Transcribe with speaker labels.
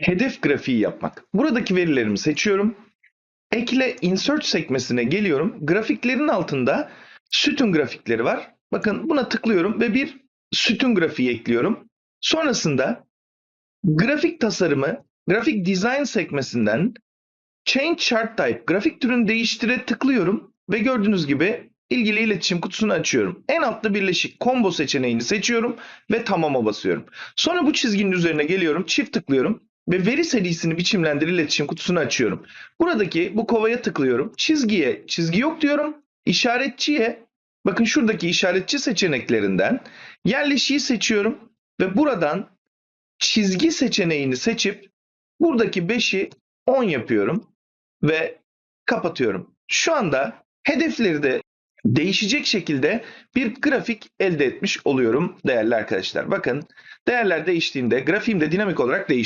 Speaker 1: hedef grafiği yapmak. Buradaki verilerimi seçiyorum. Ekle insert sekmesine geliyorum. Grafiklerin altında sütun grafikleri var. Bakın buna tıklıyorum ve bir sütun grafiği ekliyorum. Sonrasında grafik tasarımı, grafik design sekmesinden change chart type, grafik türünü değiştire tıklıyorum ve gördüğünüz gibi ilgili iletişim kutusunu açıyorum. En altta birleşik combo seçeneğini seçiyorum ve tamama basıyorum. Sonra bu çizginin üzerine geliyorum, çift tıklıyorum ve veri serisini biçimlendir iletişim kutusunu açıyorum. Buradaki bu kovaya tıklıyorum. Çizgiye çizgi yok diyorum. İşaretçiye bakın şuradaki işaretçi seçeneklerinden yerleşiği seçiyorum ve buradan çizgi seçeneğini seçip buradaki 5'i 10 yapıyorum ve kapatıyorum. Şu anda hedefleri de değişecek şekilde bir grafik elde etmiş oluyorum değerli arkadaşlar. Bakın değerler değiştiğinde grafiğim de dinamik olarak değişiyor.